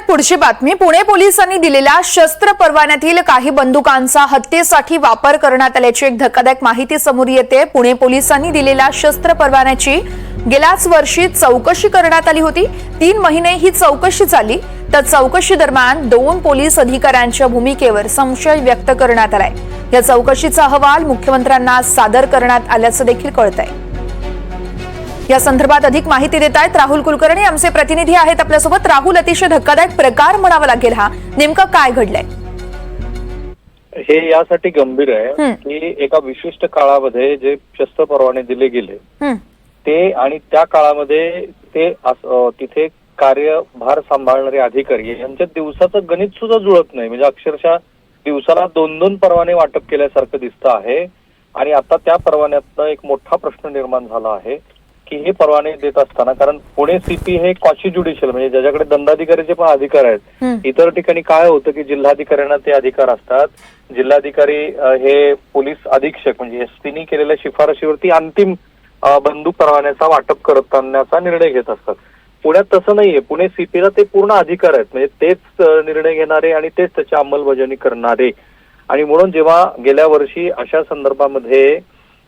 पाहुण्यात पुढची बातमी. पुणे पोलिसांनी दिलेल्या शस्त्र परवान्यातील काही बंदुकांचा हत्येसाठी वापर करण्यात आल्याची एक धक्कादायक माहिती समोर येते. पुणे पोलिसांनी दिलेल्या शस्त्र परवान्याची गेल्याच वर्षी चौकशी करण्यात आली होती. तीन महिने ही चौकशी झाली. तर चौकशी दरम्यान दोन पोलीस अधिकाऱ्यांच्या भूमिकेवर संशय व्यक्त करण्यात आलाय. या चौकशीचा अहवाल मुख्यमंत्र्यांना सादर करण्यात आल्याचं देखील कळत आहे या संदर्भात अधिक माहिती देत आहेत राहुल कुलकर्णी. आमचे प्रतिनिधी आहेत आपल्यासोबत. राहुल अतिशय धक्कादायक प्रकार म्हणावा लागेल हा. नेमकं काय घडलंय? हे यासाठी गंभीर आहे. की एका विशिष्ट काळामध्ये जे शस्त्र परवाने दिले गेले ते आणि त्या काळामध्ये ते तिथे कार्यभार सांभाळणारे अधिकारी यांच्या दिवसाचं गणित सुद्धा जुळत नाही. म्हणजे अक्षरशः दिवसाला दोन दोन परवाने वाटप केल्यासारखं दिसतं आहे. आणि आता त्या परवान्यातनं एक मोठा प्रश्न निर्माण झाला आहे. की हे परवाने देत असताना कारण पुणे सीपी हे कॉशी ज्युडिशियल म्हणजे ज्याच्याकडे दंडाधिकारीचे पण अधिकार आहेत. इतर ठिकाणी काय होतं की जिल्हाधिकाऱ्यांना ते अधिकार असतात. जिल्हाधिकारी हे पोलीस अधीक्षक म्हणजे एसपीनी केलेल्या शिफारशीवरती अंतिम बंदूक परवान्याचा वाटप करत आणण्याचा निर्णय घेत असतात. पुण्यात तसं नाहीये. पुणे सीपीला ते पूर्ण अधिकार आहेत. म्हणजे तेच निर्णय घेणारे आणि तेच त्याची अंमलबजावणी करणारे. आणि म्हणून जेव्हा गेल्या वर्षी अशा संदर्भामध्ये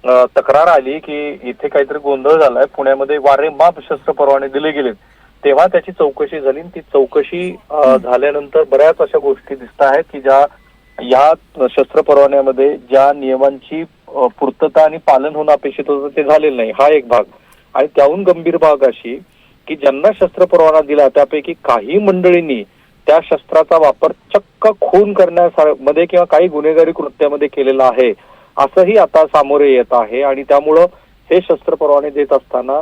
तक्रार आली की इथे काहीतरी गोंधळ झालाय. पुण्यामध्ये वारेमाप शस्त्र परवाने दिले गेलेत. तेव्हा त्याची चौकशी झाली ती चौकशी झाल्यानंतर बऱ्याच अशा गोष्टी दिसत आहेत की ज्या या शस्त्र परवान्यामध्ये ज्या नियमांची पूर्तता आणि पालन होणं अपेक्षित होतं ते झालेलं नाही. हा एक भाग. आणि त्याहून गंभीर भाग अशी की ज्यांना शस्त्र परवाना दिला त्यापैकी काही मंडळींनी त्या शस्त्राचा वापर चक्क खून करण्यामध्ये किंवा काही गुन्हेगारी कृत्यामध्ये केलेला आहे. असंही आता सामोरे येत आहे आणि त्यामुळं हे शस्त्र परवाने देत असताना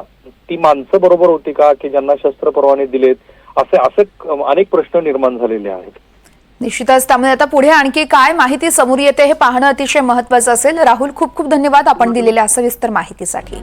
ती माणसं बरोबर होती का की ज्यांना शस्त्र परवाने दिलेत? असे असे अनेक प्रश्न निर्माण झालेले आहेत. निश्चितच. त्यामुळे आता पुढे आणखी काय माहिती समोर येते हे पाहणं अतिशय महत्वाचं असेल. राहुल खूप खूप धन्यवाद आपण दिलेल्या सविस्तर माहितीसाठी.